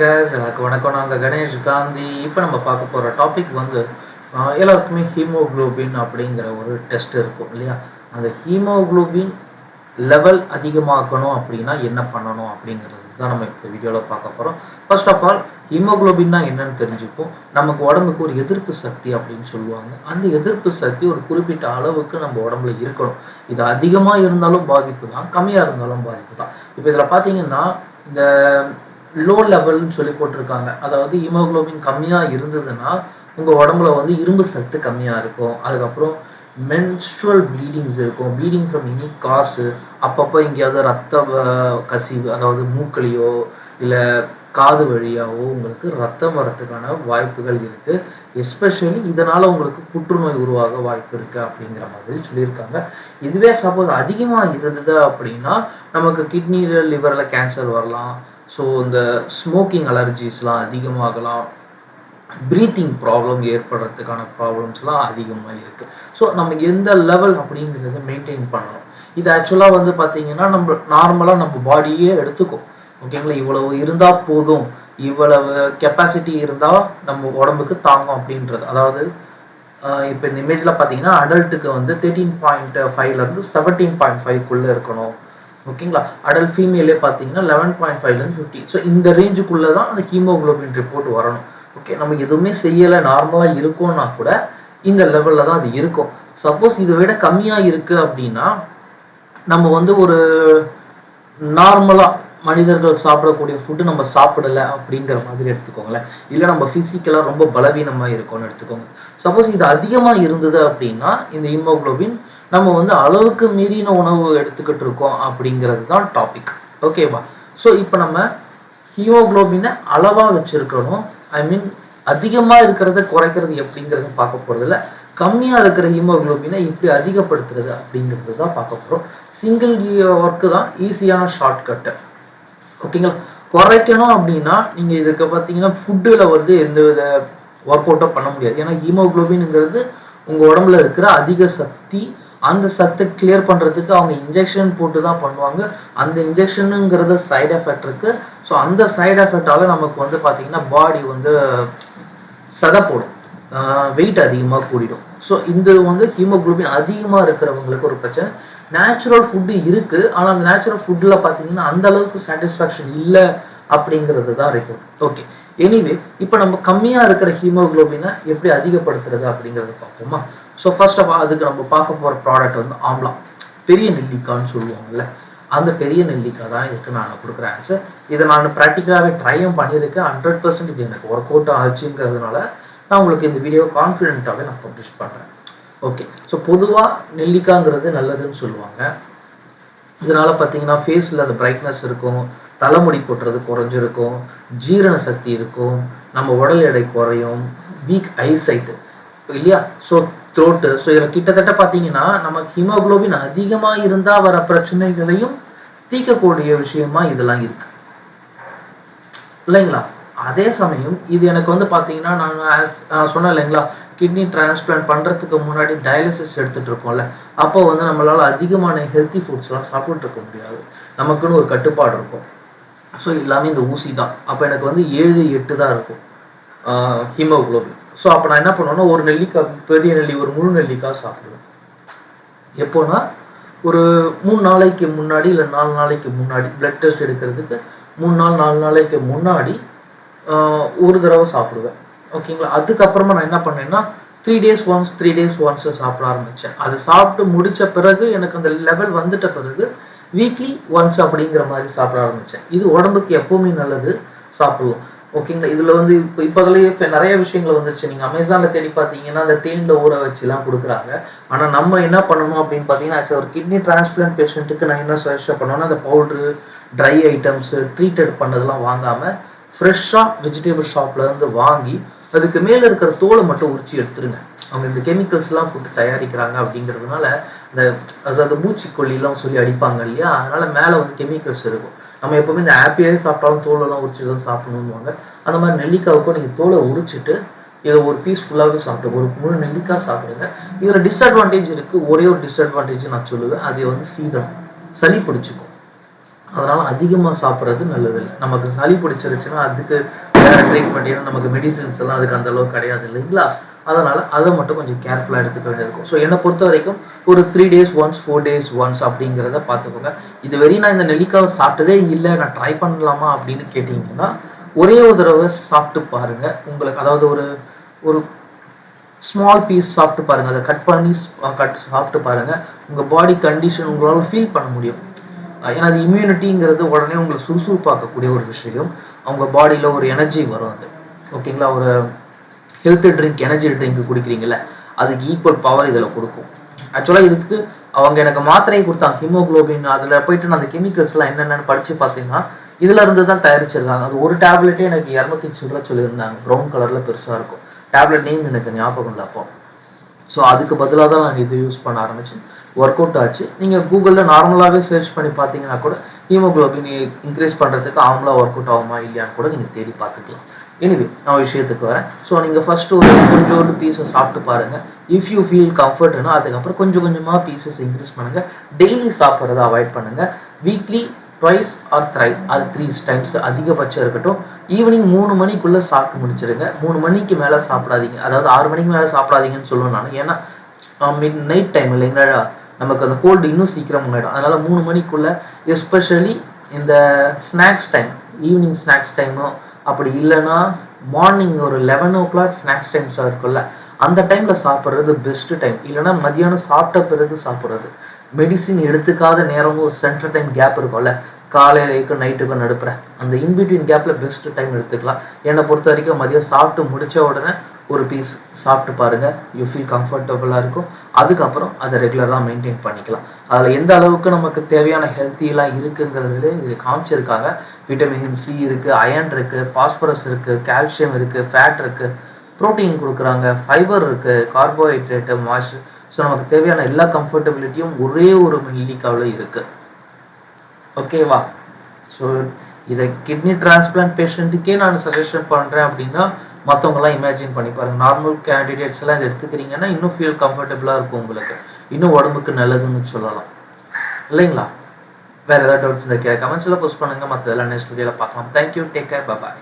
guys, எனக்கு வணக்கம். நாங்கள் கணேஷ் காந்தி. இப்போ நம்ம பார்க்க போகிற டாபிக் வந்து எல்லாருக்குமே ஹீமோகுளோபின் அப்படிங்கிற ஒரு டெஸ்ட் இருக்கும் இல்லையா? அந்த ஹீமோகுளோபின் லெவல் அதிகமாக்கணும் அப்படின்னா என்ன பண்ணணும் அப்படிங்கிறது தான் நம்ம இப்போ வீடியோவில் பார்க்க போகிறோம் ஃபர்ஸ்ட் ஆஃப் ஆல் ஹீமோகுளோபின்னா என்னன்னு தெரிஞ்சுப்போம். நமக்கு உடம்புக்கு ஒரு எதிர்ப்பு சக்தி அப்படின்னு சொல்லுவாங்க. அந்த எதிர்ப்பு சக்தி ஒரு குறிப்பிட்ட அளவுக்கு நம்ம உடம்புல இருக்கணும். இது அதிகமாக இருந்தாலும் பாதிப்பு தான் கம்மியாக இருந்தாலும் பாதிப்பு தான். இப்போ இதில் பார்த்தீங்கன்னா இந்த லோ லெவல்னு சொல்லி போட்டிருக்காங்க. அதாவது ஹீமோக்ளோபின் கம்மியாக இருந்ததுன்னா உங்க உடம்புல வந்து இரும்பு சத்து கம்மியா இருக்கும். அதுக்கப்புறம் மென்ஸ்ட்ரல் ப்ளீடிங்ஸ் இருக்கும். ப்ளீடிங் ஃப்ரம் எனி காசு அப்பப்போ எங்கேயாவது ரத்த கசிவு அதாவது மூக்களையோ இல்லை காது வழியாவோ உங்களுக்கு ரத்தம் வரத்துக்கான வாய்ப்புகள் இருக்கு. எஸ்பெஷலி இதனால் உங்களுக்கு புற்றுநோய் உருவாக வாய்ப்பு இருக்கு அப்படிங்கிற மாதிரி சொல்லியிருக்காங்க. இதுவே சப்போஸ் அதிகமாக இருந்தது அப்படின்னா நமக்கு கிட்னில லிவரில் கேன்சர் வரலாம். ஸோ இந்த ஸ்மோக்கிங் அலர்ஜிஸ்லாம் அதிகமாகலாம். ப்ரீத்திங் ப்ராப்ளம் ஏற்படுறதுக்கான ப்ராப்ளம்ஸ்லாம் அதிகமாக இருக்குது ஸோ நம்ம எந்த லெவல் அப்படிங்கிறத மெயின்டைன் பண்ணணும். இது ஆக்சுவலாக வந்து பார்த்தீங்கன்னா நம்ம நார்மலாக நம்ம பாடியே எடுத்துக்கும். ஓகேங்களா இவ்வளவு இருந்தால் போதும். இவ்வளவு கெப்பாசிட்டி இருந்தால் நம்ம உடம்புக்கு தாங்கும் அப்படின்றது. அதாவது இப்போ இந்த இமேஜில் பார்த்தீங்கன்னா அடல்ட்டுக்கு வந்து தேர்ட்டீன் பாயிண்ட் ஃபைவ்லேருந்து செவன்டீன் பாயிண்ட் ஃபைவ்க்குள்ளே இருக்கணும். ஓகேங்களா? அடல்ட் ஃபீமேலே பார்த்தீங்கன்னா லெவன் பாயிண்ட் ஃபைவ்லேருந்து ஃபிஃப்டி ஸோ இந்த ரேஞ்சுக்குள்ளே தான் அந்த ஹீமோகுளோபின் ரிப்போர்ட் வரணும். ஓகே நம்ம எதுவுமே செய்யலை நார்மலாக இருக்கோம்னா கூட இந்த லெவலில் தான் அது இருக்கும். சப்போஸ் இதை விட கம்மியாக இருக்கு அப்படின்னா நம்ம வந்து ஒரு நார்மலாக மனிதர்கள் சாப்பிடக்கூடிய ஃபுட்டு நம்ம சாப்பிடல அப்படிங்கிற மாதிரி எடுத்துக்கோங்களேன். இல்லை நம்ம ஃபிசிக்கலாக ரொம்ப பலவீனமா இருக்கோம்னு எடுத்துக்கோங்க. சப்போஸ் இது அதிகமாக இருந்தது அப்படின்னா இந்த ஹீமோகுளோபின் நம்ம வந்து அளவுக்கு மீறின உணவு எடுத்துக்கிட்டு இருக்கோம் அப்படிங்கிறது தான் டாபிக் ஓகேவா ஸோ இப்போ நம்ம ஹீமோகுளோபினை அளவா வச்சிருக்கணும். ஐ மீன் அதிகமாக இருக்கிறத குறைக்கிறது எப்படிங்கிறது பார்க்க போகிறதில்ல கம்மியாக இருக்கிற ஹீமோகுளோபினை இப்படி அதிகப்படுத்துறது அப்படிங்கிறது தான் பார்க்க போகிறோம் சிங்கிள் ஒர்க்கு தான் ஈஸியான ஷார்ட்கட்டு ஓகேங்களா? குறைக்கணும் அப்படின்னா நீங்கள் இதுக்கு பார்த்தீங்கன்னா ஃபுட்டில் வந்து எந்த வித ஒர்க் அவுட்டும் பண்ண முடியாது. ஏன்னா ஹீமோக்ளோபின்ங்கிறது உங்கள் உடம்புல இருக்கிற அதிக சக்தி அந்த சத்தை கிளியர் பண்ணுறதுக்கு அவங்க இன்ஜெக்ஷன் போட்டு தான் பண்ணுவாங்க. அந்த இன்ஜெக்ஷனுங்கிறது சைடு எஃபெக்ட் இருக்குது ஸோ அந்த சைடு எஃபெக்டால நமக்கு வந்து பார்த்தீங்கன்னா பாடி வந்து சதை போடும். வெயிட் அதிகமாக கூடிடும். ஸோ இந்த வந்து ஹீமோகுளோபின் அதிகமாக இருக்கிறவங்களுக்கு ஒரு பிரச்சனை. நேச்சுரல் ஃபுட்டு இருக்கு. ஆனால் அந்த நேச்சுரல் ஃபுட்டில் பார்த்தீங்கன்னா அந்த அளவுக்கு சாட்டிஸ்ஃபேக்ஷன் இல்லை அப்படிங்கிறது தான் இருக்கும். ஓகே எனிவே இப்போ நம்ம கம்மியாக இருக்கிற ஹீமோகுளோபினை எப்படி அதிகப்படுத்துறது அப்படிங்கிறத பார்ப்போமா? ஸோ ஃபர்ஸ்ட் ஆஃப் ஆல் அதுக்கு நம்ம பார்க்க போகிற ப்ராடக்ட் வந்து ஆம்லா. பெரிய நெல்லிக்கான்னு சொல்லுவாங்கல்ல. அந்த பெரிய நெல்லிக்காய் தான் இதுக்கு நான் கொடுக்குற ஆன்சர் இதை நான் ப்ராக்டிக்கலாகவே ட்ரையும் பண்ணியிருக்கேன். ஹண்ட்ரட் பர்சன்ட் இது எனக்கு ஒர்க் அவுட் ஆச்சுங்கிறதுனால நான் உங்களுக்கு இந்த வீடியோ கான்ஃபிடென்ட்டாகவே நான் பப்ளிஷ் பண்ணுறேன் ஓகே ஸோ பொதுவாக நெல்லிக்காங்கிறது நல்லதுன்னு சொல்லுவாங்க. இதனால பார்த்தீங்கன்னா ஃபேஸில் அந்த பிரைட்னஸ் இருக்கும் தலைமுடி கொட்டுறது குறைஞ்சிருக்கும் ஜீரண சக்தி இருக்கும் நம்ம உடல் எடை குறையும் வீக் ஐசைட்டு இல்லையா? ஸோ த்ரோட்டு ஸோ இதில் கிட்டத்தட்ட பார்த்தீங்கன்னா நமக்கு ஹீமோக்ளோபின் அதிகமாக இருந்தால் வர பிரச்சனைகளையும் தீர்க்கக்கூடிய விஷயமா இதெல்லாம் இருக்கு. இல்லைங்களா? அதே சமயம் இது எனக்கு வந்து பார்த்தீங்கன்னா நான் நான் சொன்னேன் இல்லைங்களா கிட்னி டிரான்ஸ்பிளான்ட் பண்ணுறதுக்கு முன்னாடி டயாலிசிஸ் எடுத்துகிட்டு இருக்கோம்ல அப்போ வந்து நம்மளால் அதிகமான ஹெல்த்தி ஃபுட்ஸ்லாம் சாப்பிட்டு இருக்க முடியாது. நமக்குன்னு ஒரு கட்டுப்பாடு இருக்கும். ஸோ எல்லாமே இந்த ஊசி தான். அப்போ எனக்கு வந்து ஏழு எட்டு தான் இருக்கும். ஹீமோக்ளோபின் ஸோ அப்போ நான் என்ன பண்ணுவேன்னா ஒரு நெல்லிக்காய் பெரிய நெல்லி ஒரு முழு நெல்லிக்காய் சாப்பிடுவேன். எப்போனா ஒரு மூணு நாளைக்கு முன்னாடி இல்லை நாலு நாளைக்கு முன்னாடி பிளட் டெஸ்ட் எடுக்கிறதுக்கு மூணு நாள் நாலு நாளைக்கு முன்னாடி ஒரு தடவை சாப்பிடுவேன். ஓகேங்களா? அதுக்கப்புறமா நான் என்ன பண்ணேன்னா three days once three days once சாப்பிட ஆரம்பித்தேன் அது சாப்பிட்டு முடித்த பிறகு எனக்கு அந்த லெவல் வந்துட்ட பிறகு வீக்லி ஒன்ஸ் அப்படிங்கிற மாதிரி சாப்பிட ஆரம்பித்தேன் இது உடம்புக்கு எப்பவுமே நல்லது சாப்பிடலாம். ஓகேங்களா? இதில் வந்து இப்போ இப்போதுலயே இப்போ நிறைய விஷயங்கள் வந்துச்சு நீங்கள் அமேசானில் தேடி பார்த்தீங்கன்னா அந்த தேனில் ஊற வச்சுலாம் கொடுக்குறாங்க. ஆனால் நம்ம என்ன பண்ணணும் அப்படின்னு பார்த்தீங்கன்னா ஆஸ் ஒரு கிட்னி டிரான்ஸ்பிளான்ட் பேஷண்ட்டுக்கு நான் என்ன சஜஸ்ட் பண்ணுவேன்னா அந்த பவுட்ரு ட்ரை ஐட்டம்ஸு ட்ரீட்டட் பண்ணதெல்லாம் வாங்காமல் ஃப்ரெஷ்ஷாக வெஜிடபிள் ஷாப்ல இருந்து வாங்கி அதுக்கு மேலே இருக்கிற தோலை மட்டும் உரிச்சு எடுத்துருங்க. அவங்க இந்த கெமிக்கல்ஸ்லாம் போட்டு தயாரிக்கிறாங்க அப்படிங்கிறதுனால இந்த அதாவது பூச்சிக்கொல்லிலாம் சொல்லி அடிப்பாங்க இல்லையா? அதனால மேலே வந்து கெமிக்கல்ஸ் இருக்கும். நம்ம எப்பவுமே இந்த ஆப்பியாவே சாப்பிட்டாலும் தோலெல்லாம் உரிச்சு தான் சாப்பிடணும்வாங்க அந்த மாதிரி நெல்லிக்காவுக்கும் நீங்கள் தோலை உரிச்சிட்டு இதை ஒரு பீஸ் ஃபுல்லாகவே சாப்பிட்டு ஒரு முழு நெல்லிக்காய் சாப்பிடுங்க. இதில் டிஸ்அட்வான்டேஜ் இருக்கு. ஒரே ஒரு டிஸ்அட்வான்டேஜ் நான் சொல்லுவேன். அது வந்து சீதம் சளி பிடிச்சிக்கும். அதனால அதிகமாக சாப்பிட்றது நல்லது இல்லை நமக்கு சளி பிடிச்சிருச்சுன்னா அதுக்கு வேற ட்ரீட்மெண்ட் ஏன்னா நமக்கு மெடிசின்ஸ் எல்லாம் அதுக்கு அந்த அளவுக்கு கிடையாது இல்லைங்களா? அதனால அதை மட்டும் கொஞ்சம் கேர்ஃபுல்லாக எடுத்துக்க வேண்டியிருக்கும் ஸோ என்னை பொறுத்த வரைக்கும் ஒரு three days once four days once அப்படிங்கிறத பார்த்துக்கோங்க. இது வரையும் நான் இந்த நெல்லிக்காவை சாப்பிட்டதே இல்லை நான் ட்ரை பண்ணலாமா அப்படின்னு கேட்டிங்கன்னா ஒரே ஒரு தடவை சாப்பிட்டு பாருங்க. உங்களுக்கு அதாவது ஒரு ஒரு ஸ்மால் பீஸ் சாப்பிட்டு பாருங்க. அதை கட் பண்ணி கட் சாப்பிட்டு பாருங்க. உங்க பாடி கண்டிஷன் உங்களால் ஃபீல் பண்ண முடியும். ஏன்னா அது இம்யூனிட்டிங்கிறது உடனே உங்களை சுறுசுறுப்பாக்கக்கூடிய ஒரு விஷயம். அவங்க பாடியில ஒரு எனர்ஜி வரும் அது. ஓகேங்களா ஒரு ஹெல்த் ட்ரிங்க் எனர்ஜி ட்ரிங்க் குடிக்கிறீங்கல்ல அதுக்கு ஈக்குவல் பவர் இதில் கொடுக்கும். ஆக்சுவலாக இதுக்கு அவங்க எனக்கு மாத்திரையை கொடுத்தாங்க. ஹீமோகுளோபின் அதில் போயிட்டு நான் அந்த கெமிக்கல்ஸ் எல்லாம் என்னென்னு படிச்சு பார்த்தீங்கன்னா இதுல இருந்து தான் தயாரிச்சிருக்காங்க. அது ஒரு டேப்லெட்டே எனக்கு இரநூத்தி சில்லற சொல்லியிருந்தாங்க. ப்ரௌன் கலர்ல பெருசா இருக்கும். டேப்லெட் நேம் எனக்கு ஞாபகம் இல்லை அப்போ. ஸோ அதுக்கு பதிலாக தான் நான் இது யூஸ் பண்ண ஆரம்பித்தேன் ஒர்க் அவுட் ஆச்சு. நீங்கள் கூகுளில் நார்மலாகவே சர்ச் பண்ணி பார்த்தீங்கன்னா கூட ஹீமோக்ளோபின் இன்க்ரீஸ் பண்ணுறதுக்கு ஆம்லா ஒர்க் அவுட் ஆகுமா இல்லையான்னு கூட நீங்கள் தேடி பார்த்துக்கலாம். எனிவே நான் விஷயத்துக்கு வரேன். ஸோ நீங்கள் ஃபஸ்ட்டு ஒரு கொஞ்சோண்டு பீஸை சாப்பிட்டு பாருங்க. இஃப் யூ ஃபீல் கம்ஃபர்ட்னா அதுக்கப்புறம் கொஞ்சம் கொஞ்சமாக பீசஸ் இன்க்ரீஸ் பண்ணுங்கள் டெய்லி சாப்பிட்றத அவாய்ட் பண்ணுங்கள் வீக்லி ட்வைஸ் ஆர் த்ரை அது த்ரீ டைம்ஸ் அதிகபட்சம் இருக்கட்டும். ஈவினிங் மூணு மணிக்குள்ளே சாப்பிட்டு முடிச்சிருங்க. மூணு மணிக்கு மேலே சாப்பிடாதீங்க. அதாவது ஆறு மணிக்கு மேலே சாப்பிடாதீங்கன்னு சொல்லுவேன் நான் ஏன்னா மிட் நைட் டைம் இல்லைங்களா? நமக்கு அந்த கோல்டு இன்னும் சீக்கிரம் முன்னாடிடும் அதனால மூணு மணிக்குள்ளே எஸ்பெஷலி இந்த ஸ்நாக்ஸ் டைம் ஈவினிங் ஸ்நாக்ஸ் டைமோ அப்படி இல்லைன்னா மார்னிங் ஒரு eleven o'clock snacks times இருக்கும்ல அந்த டைமில் சாப்பிட்றது பெஸ்ட்டு டைம் இல்லைன்னா மதியானம் சாப்பிட்ட பிறகு சாப்பிட்றது. மெடிசின் எடுத்துக்காத நேரமும் ஒரு சென்டர் டைம் கேப் இருக்கும்ல. காலையிலைக்கும் நைட்டுக்கும் நடுப்புற. அந்த இன்பிட்வீன் கேப்ல பெஸ்ட் டைம் எடுத்துக்கலாம். என்னை பொறுத்த வரைக்கும் மதியம் சாப்பிட்டு முடிச்ச உடனே ஒரு பீஸ் சாப்பிட்டு பாருங்க. யூ ஃபீல் கம்ஃபர்டபுளாக இருக்கும். அதுக்கப்புறம் அதை ரெகுலராக மெயின்டைன் பண்ணிக்கலாம். அதில் எந்த அளவுக்கு நமக்கு தேவையான ஹெல்த்தியெலாம் இருக்குங்கிறது இது காமிச்சிருக்காங்க. விட்டமின் சி இருக்கு அயன் இருக்கு பாஸ்பரஸ் இருக்கு கால்சியம் இருக்கு ஃபேட் இருக்கு. ப்ரோட்டீன் கொடுக்குறாங்க ஃபைபர் இருக்கு கார்போஹைட்ரேட்டு மாய்ஸ்சர் ஸோ நமக்கு தேவையான எல்லா கம்ஃபர்டபிலிட்டியும் ஒரே ஒரு நெல்லிக்காவில் இருக்கு. ஓகேவா ஸோ இதை கிட்னி டிரான்ஸ்பிளான்ட் பேஷண்ட்டுக்கே நான் சஜஷன் பண்ணுறேன் அப்படின்னா மற்றவங்கலாம் இமேஜின் பண்ணி பாருங்க. நார்மல் கேண்டிடேட்ஸ் எல்லாம் இதை எடுத்துக்கிறீங்கன்னா இன்னும் ஃபீல் கம்ஃபர்டபுளாக இருக்கும் உங்களுக்கு. இன்னும் உடம்புக்கு நல்லதுன்னு சொல்லலாம். இல்லைங்களா? வேற ஏதாவது டவுட்ஸ் இந்த கமெண்ட்ஸில் போஸ்ட் பண்ணுங்க. மற்றதெல்லாம் நெக்ஸ்ட் வீடியோவில் பார்க்கலாம். Thank you take care bye